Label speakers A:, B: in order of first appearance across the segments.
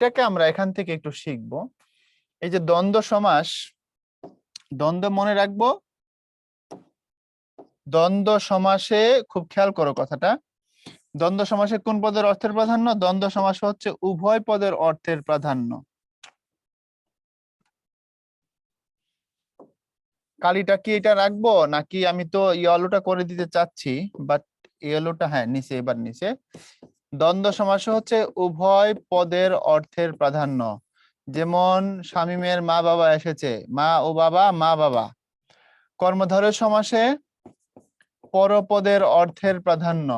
A: একটাকে আমরা এখান থেকে একটু শিখব। এই যে দ্বন্দ্ব সমাস, দ্বন্দ্ব মনে রাখব। দ্বন্দ্ব সমাসে খুব খেয়াল করো কথাটা। দ্বন্দ্ব সমাসে কোন পদের অর্থের প্রাধান্য? দ্বন্দ্ব সমাস হচ্ছে উভয় পদের অর্থের প্রাধান্য। কালিটা কি এটা রাখব? নাকি আমি তো ইয়েলোটা করে দিতে চাচ্ছি বাট ইয়েলোটা হ্যাঁ নিচে, এবার নিচে। দ্বন্দ্ব সমাস হচ্ছে উভয় পদের অর্থের প্রাধান্য। যেমন শামীমের মা বাবা এসেছে, মা ও বাবা, মা বাবা। কর্মধারয় সমাসে পরপদের অর্থের প্রাধান্য।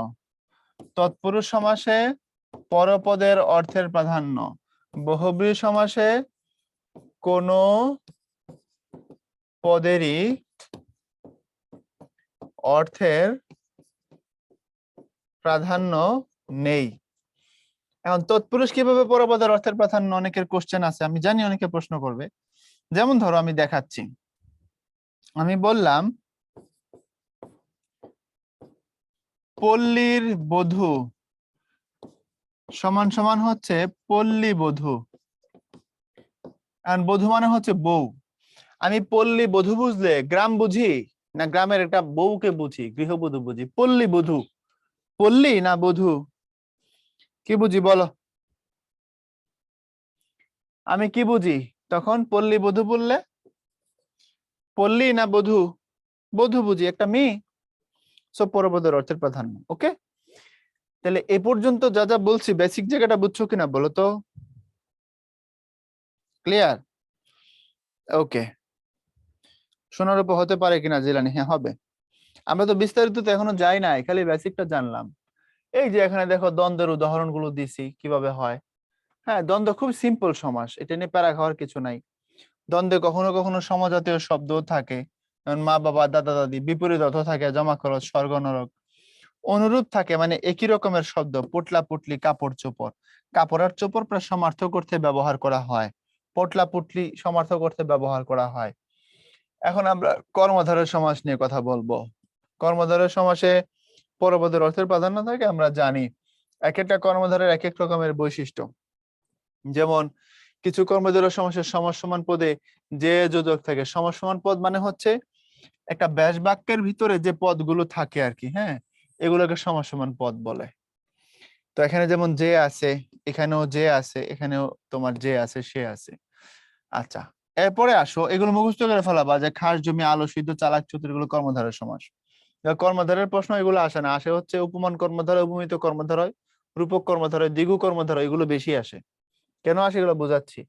A: তৎপুরুষ সমাসে পরপদের অর্থের প্রাধান্য। বহুব্রী সমাসে কোন পদেরই অর্থের প্রাধান্য নেই। এখন তৎপুরুষ কীভাবে পরপদের অর্থের প্রাধান্য অনেকের কোশ্চেন আছে, আমি জানি অনেকে প্রশ্ন করবে। যেমন ধরো আমি দেখাচ্ছি। আমি বললাম, পল্লীর বধূ সমান সমান হচ্ছে পল্লী বধূ। and বধূ মানে হচ্ছে বউ। আমি পল্লী বধূ বুঝলে গ্রাম বুঝি না গ্রামের একটা বউকে বুঝি, গৃহবধূ বুঝি? পল্লী বধূ। পল্লী না বধূ? কি বুঝি বলো? আমি কি বুঝি? তখন পল্লী বধূ বললে, পল্লী না বধূ? বধূ বুঝি, একটা মেয়ে। সব পরপদের অর্থের প্রাধান্য ওকে তাহলে এ পর্যন্ত যা যা বলছি বেসিক জায়গাটা বুঝছ কিনা বলো তো? ক্লিয়ার ওকে শোনার উপর হতে পারে কিনা জেলানি হ্যাঁ হবে। আমরা তো বিস্তারিত তো এখনও যাই নাই, খালি বেসিকটা জানলাম। এই যে এখানে দেখো দ্বন্দ্বের উদাহরণগুলো দিছি, কীভাবে হয়? হ্যাঁ দ্বন্দ্ব খুব সিম্পল সমাস, এটা নিয়ে প্যারা খাওয়ার কিছু নাই। দ্বন্দ্বে কখনো কখনো সমজাতীয় শব্দও থাকে, যেমন মা, বাবা, দাদা, দাদি, বিপরীত অর্থ থাকে জমা খরচ, স্বর্গ, নরক। অনুরূপ থাকে মানে একই রকমের শব্দ, পুটলা, পুটলি, কাপড়, চোপড়। কাপড় আর চোপড় প্রায় সমার্থ করতে ব্যবহার করা হয়। পটলা, পুটলি সমার্থ করতে ব্যবহার করা হয়। এখন আমরা কর্মধারের সমাস নিয়ে কথা বলব। কর্মধারের সমাসে পরপদের অর্থের প্রাধান্য থাকে, আমরা জানি এক একটা কর্মধারের এক এক রকমের বৈশিষ্ট্য। যেমন, কিছু কর্মধারের সমাসের সমসমান পদে যে যোজক থাকে সমাস সমান পদ মানে হচ্ছে একটা ব্যাস বাক্যের ভিতরে যে পদগুলো থাকে আর কি হ্যাঁ? এগুলোকে সমসমান পদ বলে। তো এখানে যেমন যে আছে, এখানেও যে আছে, এখানেও তোমার যে আছে, সে আছে। আচ্ছা এরপরে আসো, এগুলো মুখস্থ করে ফেলাবা যে খাস জমি, আলো, সিদ্ধ, চালাক, চতুর, এগুলো কর্মধারের সমাস। এবার কর্মধারের প্রশ্ন এগুলো আসে না। আসে হচ্ছে উপমান কর্মধারা, উপমিত কর্মধারয় রূপক কর্মধারয় দ্বিগু কর্মধারয় এগুলো বেশি আসে। কেন আসে এগুলো বোঝাচ্ছি?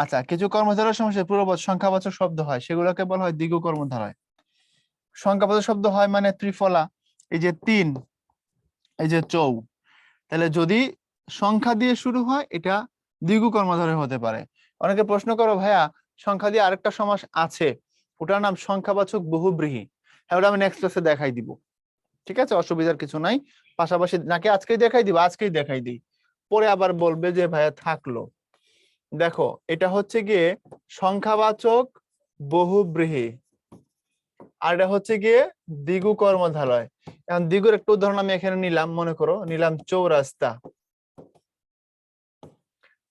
A: আচ্ছা কিছু কর্মধারয় সমস্যা, পূর্ববৎ সংখ্যাবাচক শব্দ হয়, সেগুলোকে বলা হয় দ্বিগু কর্মধারয় সংখ্যাবাচক শব্দ হয় মানে ত্রিফলা, এই যে তিন, এই যে চৌ। তাহলে যদি সংখ্যা দিয়ে শুরু হয়, এটা দ্বিগু কর্মধারয় হতে পারে। অনেকে প্রশ্ন করো, ভাইয়া, সংখ্যা দিয়ে আরেকটা সমাস আছে, ওটার নাম সংখ্যাবাচক বহুব্রীহি। ওটা আমি নেক্সট ক্লাসে দেখাই দিব। ঠিক আছে? অসুবিধার কিছু নাই। পাশাপাশি নাকি আজকেই দেখাই দিব? আজকেই দেখাই দিই। পরে আবার বলবে যে, ভাইয়া, থাকল। দেখো, এটা হচ্ছে গিয়ে সংখ্যাবাচক বহুব্রীহি। আর এটা হচ্ছে গিয়ে দিগু কর্মধালয়। এখন দিগুর একটা উদাহরণ আমি এখানে নিলাম, মনে করো। নিলাম চৌরাস্তা।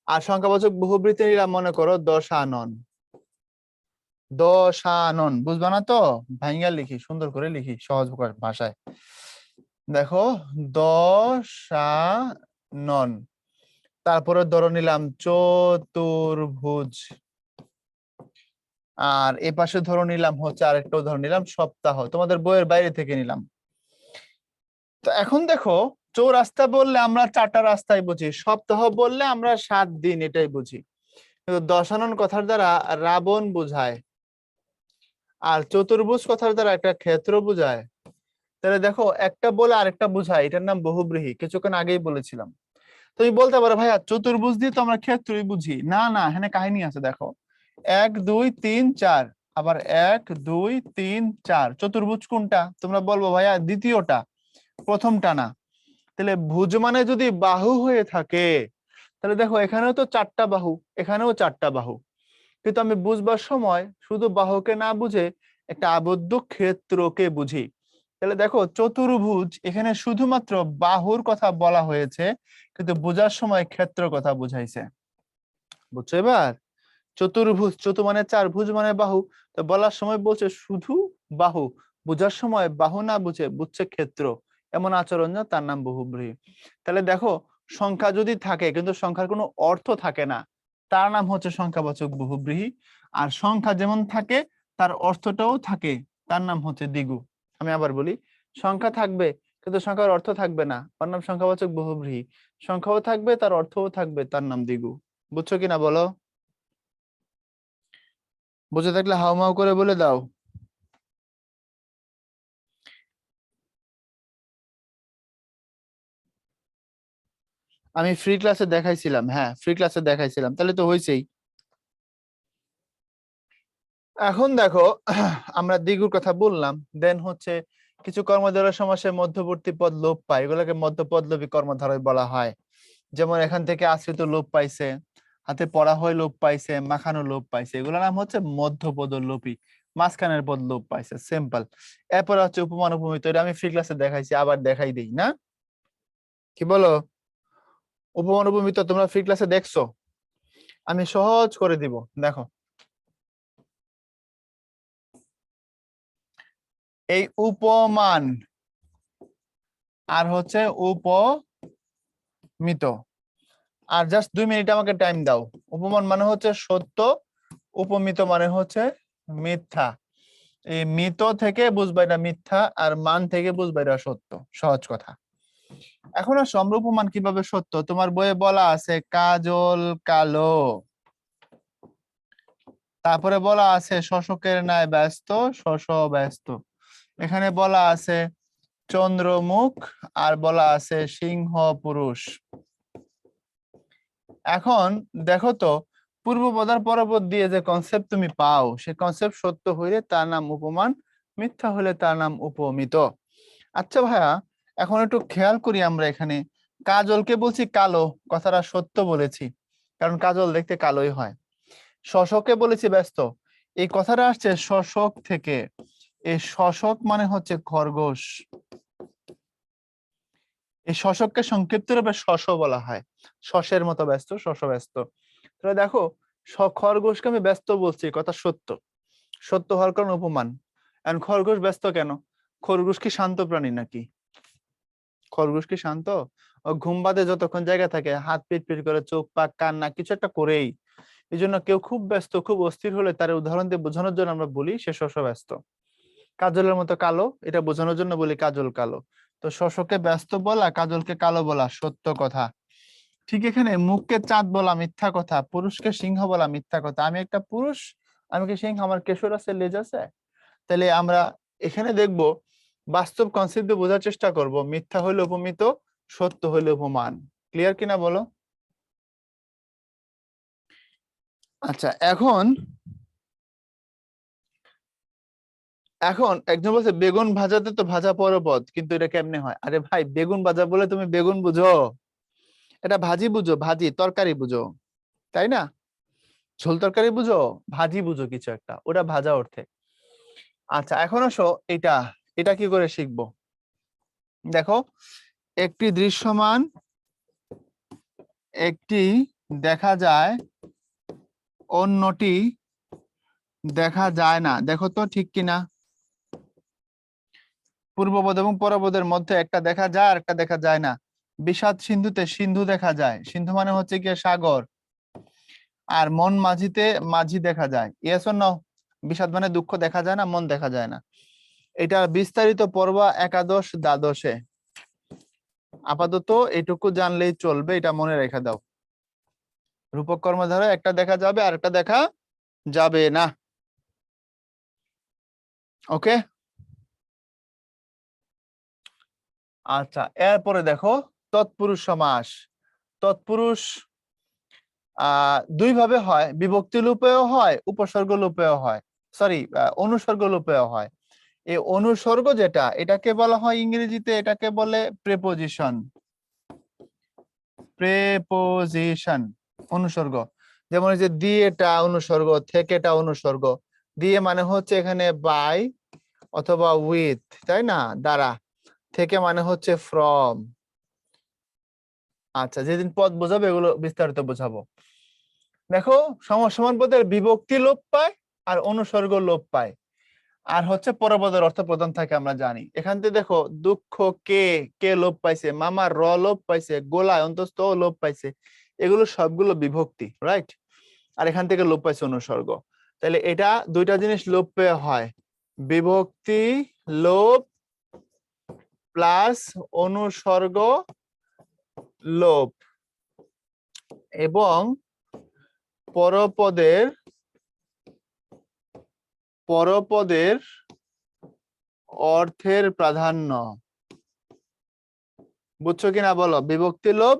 A: আর সংখ্যাবাচক বহুবৃত্তি নিলাম, মনে করো, দশানন। দশানন, বুঝবা না তো? ভাইঙ্গা লিখি, সুন্দর করে লিখি সহজ ভাষায়। দেখো, দশানন। তারপরে ধরো নিলাম চতুর্ভুজ। আর এ পাশে ধরো নিলাম হচ্ছে আরেকটা ধরো নিলাম সপ্তাহ। তোমাদের বইয়ের বাইরে থেকে নিলাম। তো এখন দেখো, চৌরাস্তা বললে আমরা চারটা রাস্তায় বুঝি, সপ্তাহ বললে আমরা সাত দিন এটাই বুঝি। কিন্তু দশানন কথার দ্বারা রাবণ বোঝায়। আর চতুর্ভুজ কথার দ্বারা একটা ক্ষেত্র বোঝায়। তাহলে দেখো, একটা বলে আরেকটা বোঝায়, এটার নাম বহুব্রীহি, কিছুক্ষণ আগেই বলেছিলাম। তুমি বলতে পারো, ভাইয়া, চতুর্ভুজ দিয়ে তো আমরা ক্ষেত্রই বুঝি। না না, এখানে কাহিনী আছে, দেখো। এক, দুই, তিন, চার, আবার এক, দুই, তিন, চার। চতুর্ভুজ কোনটা? তোমরা বলব, ভাইয়া, দ্বিতীয়টা, প্রথমটা না। তাহলে ভুজ মানে যদি বাহু হয়ে থাকে, তাহলে দেখো, এখানেও তো চারটা বাহু, এখানেও চারটা বাহু। কিন্তু আমি বুঝবার সময় শুধু বাহুকে না বুঝে একটা আবদ্ধ ক্ষেত্রকে বুঝি। তাহলে দেখো, চতুর্ভুজ এখানে শুধুমাত্র বাহুর কথা বলা হয়েছে, কিন্তু বোঝার সময় ক্ষেত্র কথা বুঝাইছে। বুঝছ এবার? চতুর্ভুজ, চতু মানে চার, ভুজ মানে বাহু। তো বলার সময় বলছে শুধু বাহু, বোঝার সময় বাহু না বুঝে, বুঝছে ক্ষেত্র। এমন আচরণ না, তার নাম বহুব্রীহি তাহলে দেখো, সংখ্যা যদি থাকে, কিন্তু সংখ্যার কোনো অর্থ থাকে না। তার নাম হচ্ছে সংখ্যাবাচক বহুব্রীহি। আর সংখ্যা যেমন থাকে, তার অর্থটাও থাকে। তার নাম হচ্ছে দ্বিগু। আমি আবার বলি, সংখ্যা থাকবে, কিন্তু সংখ্যার অর্থ থাকবে না। তার নাম সংখ্যাবাচক বহুব্রীহি। সংখ্যাও থাকবে, তার অর্থও থাকবে, তার নাম দ্বিগু। বুঝছ কিনা বলো? বুঝে থাকলে হাউমাউ করে বলে দাও। আমি ফ্রি ক্লাসে দেখাইছিলাম হ্যাঁ ফ্রি ক্লাসে দেখাইছিলাম, তাহলে তো হয়েছেই এখন দেখো, আমরা দ্বিগুর কথা বললাম দেন হচ্ছে কিছু কর্মধারয় সমাসের মধ্যবর্তী পদ লোপ পায়, এগুলোকে মধ্যপদলোপী কর্মধারয় বলা হয়। যেমন এখান থেকে আশ্রিত লোপ পাইছে, হাতে পড়া হয় লোপ পাইছে, মাখানো লোপ পাইছে, এগুলোর নাম হচ্ছে মধ্যপদ লোপী মাঝখানের পদ লোপ পাইছে সিম্পল এরপরে হচ্ছে উপমান, উপমিত, এটা আমি ফ্রি ক্লাসে দেখাইছি, আবার দেখাই দিই, না? কি বলো? উপমান উপমিত তোমরা ফ্রি ক্লাসে দেখছ। আমি সহজ করে দিব, দেখো। এই উপমান, আর হচ্ছে উপমিত। আর জাস্ট দুই মিনিট আমাকে টাইম দাও। উপমান মানে হচ্ছে সত্য, উপমিত মানে হচ্ছে মিথ্যা। এই মিত থেকে বুঝবা এটা মিথ্যা, আর মান থেকে বুঝবা এটা সত্য। সহজ কথা। এখন আর সমরূপমান কীভাবে সত্য? তোমার বইয়ে বলা আছে, কাজল কালো। তারপরে বলা আছে, শশকের ন্যায় ব্যস্ত, শশ ব্যস্ত। এখানে বলা আছে, চন্দ্রমুখ। আর বলা আছে, সিংহ পুরুষ। এখন দেখো তো, পূর্ব পদার পরপদ দিয়ে যে কনসেপ্ট তুমি পাও, সে কনসেপ্ট সত্য হইলে তার নাম উপমান, মিথ্যা হলে তার নাম উপমিত। আচ্ছা ভাইয়া এখন একটু খেয়াল করি আমরা এখানে। কাজলকে বলছি কালো, কথাটা সত্য বলেছি, কারণ কাজল দেখতে কালোই হয়। শশকে বলেছি ব্যস্ত, এই কথাটা আসছে শশক থেকে। এই শশক মানে হচ্ছে খরগোশ। এই শশককে সংক্ষিপ্ত রূপে শশ বলা হয়। শশের মতো ব্যস্ত, শশ ব্যস্ত। তাহলে দেখো খরগোশকে আমি ব্যস্ত বলছি কথা সত্য। সত্য হওয়ার কারণ উপমান এখন খরগোশ ব্যস্ত কেন? খরগোশ কি শান্ত প্রাণী নাকি? খরগোশ কি শান্ত? ও ঘুম বাদে যতক্ষণ জায়গা থাকে, হাত পিট পিট করে, চোখ পাক, কান না কিছু একটা করেই। এই জন্য কেউ খুব ব্যস্ত, খুব অস্থির হলে তার উদাহরণ দিয়ে বোঝানোর জন্য আমরা বলি সে শশ ব্যস্ত। কাজলের মতো কালো, এটা বোঝানোর জন্য বলি কাজল কালো। তো শশকে ব্যস্ত বলা, কাজলকে কালো বলা সত্য কথা। ঠিক এখানে মুখকে চাঁদ বলা মিথ্যা কথা, পুরুষকে সিংহ বলা মিথ্যা কথা। আমি একটা পুরুষ, আমি কি সিংহ? আমার কেশর আছে, লেজ আছে? তাহলে আমরা এখানে দেখব বাস্তব কনসেপ্ট বোঝার চেষ্টা করব। মিথ্যা হইলে উপমিত, সত্য হইলে উপমান। ক্লিয়ার কিনা বলো? আচ্ছা এখন এখন একজন বলছে, বেগুন ভাজাতে তো ভাজা পরপদ কিন্তু এটা কেমনে হয়? আরে ভাই, বেগুন ভাজা বলে তুমি বেগুন বুঝো। এটা ভাজি বুঝো, ভাজি, তরকারি বুঝো। তাই না? ঝোল তরকারি বুঝো, ভাজি বুঝো কিছু একটা। ওটা ভাজা অর্থে। আচ্ছা এখন আসো এটা এটা কি করে শিখব? দেখো, একটি দৃশ্যমান একটি দেখা যায়, অন্যটি দেখা যায় না। দেখো তো ঠিক কিনা? পূর্বপদ এবং পরপদের মধ্যে একটা দেখা যায় আর একটা দেখা যায় না। বিষাদ সিন্ধুতে সিন্ধু দেখা যায়। সিন্ধু মানে হচ্ছে কি সাগর। আর মন মাঝিতে মাঝি দেখা যায়। ইয়েস ন বিষাদ মানে দুঃখ দেখা যায় না, মন দেখা যায় না। এটা বিস্তারিত পর্ব একাদশ দ্বাদশে। আপাতত এটুকু জানলেই চলবে, এটা মনে রেখে দাও। রূপক কর্মধারা একটা দেখা যাবে, আর একটা দেখা যাবে না। ওকে? আচ্ছা এরপরে দেখো, তৎপুরুষ সমাস। তৎপুরুষ আহ দুই ভাবে হয় বিভক্তি লোপেও হয় উপসর্গ লোপেও হয়। সরি অনুসর্গ লোপেও হয়। এই অনুসর্গ যেটা, এটাকে বলা হয় ইংরেজিতে, এটাকে বলে প্রেপোজিশন প্রেপোজিশন অনুসর্গ। যেমন যে দিয়েটা অনুসর্গ থেকেটা অনুসর্গ। দিয়ে মানে হচ্ছে এখানে বাই অথবা উইথ তাই না? দ্বারা। থেকে মানে হচ্ছে ফ্রম আচ্ছা যেদিন পদ বোঝাবো, এগুলো বিস্তারিত বোঝাবো। দেখো সমান পদের বিভক্তি লোপ পায় আর অনুসর্গ লোপ পায়। আর হচ্ছে পরপদের অর্থ প্রধান থাকে আমরা জানি। এখান থেকে দেখো, দুঃখ কে কে লোপ পাইছে? মামা র লোপ পাইছে, গোলায় অন্তস্থ ও লোপ পাইছে। এগুলো সবগুলো বিভক্তি রাইট আর এখান থেকে লোপ পাইছে অনুসর্গ। তাহলে এটা দুইটা জিনিস লোপ পেয়ে হয়। বিভক্তি, লোপ প্লাস অনুসর্গ, লোপ। এবং পরপদের পরপদের অর্থের প্রাধান্য। বুঝছ কিনা বলো? বিভক্তি লোপ